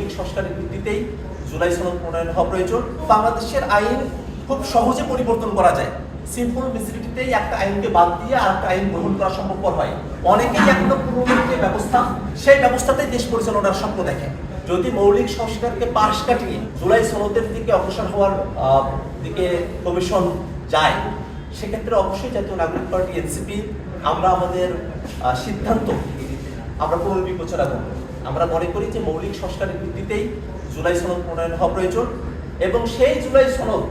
মৌলিক সংস্কারের ভিত্তিতেই জুলাই সনদ প্রণয়ন হওয়া প্রয়োজন। বাংলাদেশের আইন খুব সহজে পরিবর্তন করা যায়। সিম্পল মেসিলিটিতেই একটা আইনকে বাদ দিয়ে আর একটা আইন গ্রহণ করা সম্ভবপর হয়। অনেকেই এখনও পুরনো যে ব্যবস্থা, সেই ব্যবস্থাতেই দেশ পরিচালনার স্বপ্ন দেখে। যদি মৌলিক সংস্কারকে পাশ কাটিয়ে জুলাই সনদের দিকে অগ্রসর হওয়ার দিকে কমিশন যায়, সেক্ষেত্রে অবশ্যই জাতীয় নাগরিক পার্টি, এনসিপি, আমরা আমাদের সিদ্ধান্ত, আমরা পুনর্বিবেচনা করব। আমরা মনে করি যে মৌলিক সংস্কারের ভিত্তিতেই জুলাই সনদ প্রণয়ন হওয়া প্রয়োজন এবং সেই জুলাই সনদ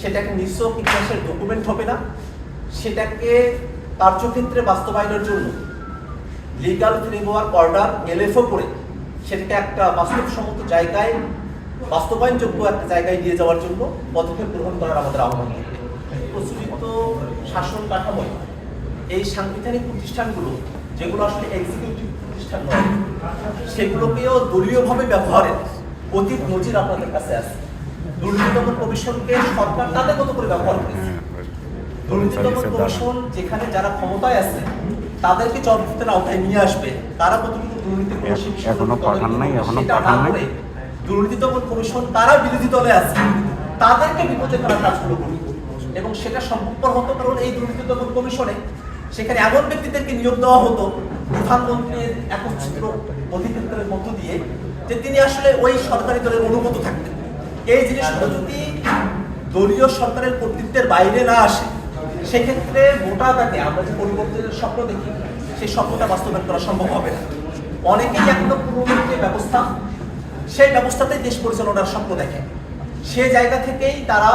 সেটাকে নিঃস্ব ইতিহাসের ডকুমেন্ট হবে না, সেটাকে কার্যক্ষেত্রে বাস্তবায়নের জন্য লিগাল ফ্রেমওয়ার্ক অর্ডার এলএফও করে সেটাকে একটা বাস্তবসম্মত জায়গায়, বাস্তবায়নযোগ্য একটা জায়গায় নিয়ে যাওয়ার জন্য পদক্ষেপ গ্রহণ করার আমাদের আহ্বান। প্রচলিত শাসন কাঠামোয় এই সাংবিধানিক প্রতিষ্ঠানগুলো যেগুলো আসলে এক্সিকিউটিভ প্রতিষ্ঠান নয়। সেগুলোকেও দলীয়ভাবে ব্যবহারের অতীত নজির আপনাদের কাছে আছে। দুর্নীতি দমন কমিশনকে সরকার তাদের মতো করে ব্যবহার করেছে। দুর্নীতি দমন কমিশন যেখানে যারা ক্ষমতায় আছে তাদেরকে জবাবদিহিতার আওতায় নিয়ে আসবে। তারা কতটুকু দুর্নীতি করে এখনও পাঠান নাই, এখনও পাঠান নাই। দুর্নীতি দমন কমিশন তারা বিরোধী দলে আছে তাদেরকে বিপদে করার কাজগুলো করবে। এবং সেটা সম্ভবপর হতো কারণ এই দুর্নীতি দমন কমিশনে সেখানে এমন ব্যক্তিদেরকে নিয়োগ দেওয়া হতো, প্রধানমন্ত্রীর একচ্ছিদ্র অধিক্ষেত্রের মধ্য দিয়ে, যে তিনি আসলে ওই সরকারি দলের অনুগত থাকতেন। এই জিনিসগুলো যদি দলীয় সরকারের কর্তৃত্বের বাইরে না আসে, সেক্ষেত্রে মোটা দাগে আমরা যে পরিবর্তনের স্বপ্ন দেখি, সেই স্বপ্নটা বাস্তবায়ন করা সম্ভব হবে না। অনেকেই এখনও পুরনো যে ব্যবস্থা, সেই ব্যবস্থাতেই দেশ পরিচালনার স্বপ্ন দেখে। সে জায়গা থেকেই তারা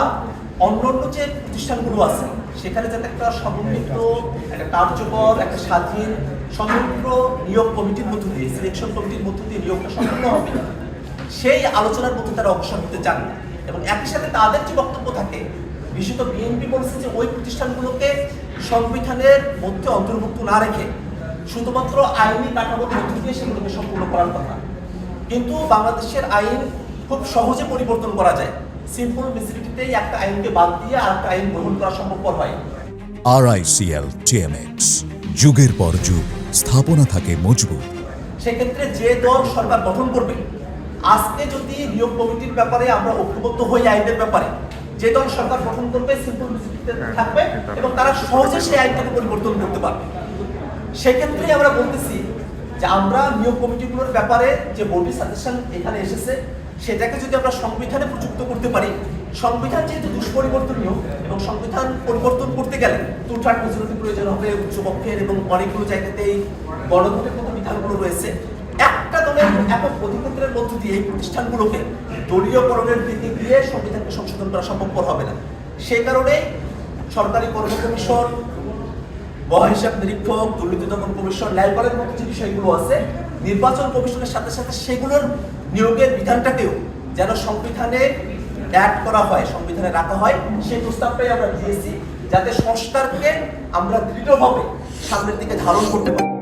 অন্য অন্য যে প্রতিষ্ঠানগুলো আছে, সেখানে যাতে একটা সমন্বিত কার্যকর, একটা স্বাধীন স্বতন্ত্র নিয়োগ কমিটির মধ্য দিয়ে সিলেকশন কমিটির মধ্য দিয়ে নিয়োগটা সম্পূর্ণ হবে সেই আলোচনার মধ্যে তারা অগ্রসর হতে চান। না। এবং একই সাথে তাদের যে বক্তব্য থাকে, বিশেষত বিএনপি বলছে যে ওই প্রতিষ্ঠানগুলোকে সংবিধানের মধ্যে অন্তর্ভুক্ত না রেখে শুধুমাত্র আইনি কাঠামোর মধ্য দিয়ে সেগুলোকে সম্পূর্ণ করার কথা। কিন্তু বাংলাদেশের আইন খুব সহজে পরিবর্তন করা যায়। সিম্পল মেসিলিটিতেই একটা আইনকে বাদ দিয়ে আর একটা আইন গ্রহণ করা সম্ভবপর হয়। আরআইসিএল টিএমএক্স যুগের পর যুগ, স্থাপনা থাকে মজবুত। সেক্ষেত্রে যে দল সরকার গঠন করবে, আজকে যদি নিয়োগ কমিটির ব্যাপারে আমরা ঐক্যবদ্ধ হই আইনের ব্যাপারে, যে দল সরকার গঠন করবে সিম্পল থাকবে এবং তারা সহজে সেই আইনটাকে পরিবর্তন করতে পারবে। সেক্ষেত্রে আমরা বলতেছি যে আমরা নিয়োগ কমিটিগুলোর ব্যাপারে যে বোর্ডের সাজেশন এখানে এসেছে, সেটাকে যদি আমরা সংবিধানে প্রযুক্ত করতে পারি সংবিধান যেহেতু দুষ্পরিবর্তনীয় এবং সংবিধান পরিবর্তন করতে গেলে থার্ড মেজরিটি প্রয়োজন হবে, উচ্চপক্ষের এবং অনেকগুলো জায়গাতেই গণভোটের মতো বিধানগুলো রয়েছে। একটা দলের একক অধিক্ষেত্রের মধ্য দিয়ে এই প্রতিষ্ঠানগুলোকে দলীয়করণের দিকে গিয়ে সংবিধানকে সংশোধন করা সম্ভবপর হবে না। সেই কারণে সরকারি কর্ম কমিশন মহাহিসাব নিরীক্ষক, দুর্নীতি দমন কমিশন ন্যায়পালের মতো যে বিষয়গুলো আছে, নির্বাচন কমিশনের সাথে সাথে সেগুলোর নিয়োগের বিধানটাকেও যেন সংবিধানে অ্যাড করা হয়, সংবিধানে রাখা হয়, সেই প্রস্তাবটাই আমরা দিয়েছি যাতে সংস্কারকে আমরা দৃঢ়ভাবে সামনের দিকে ধারণ করতে পারি।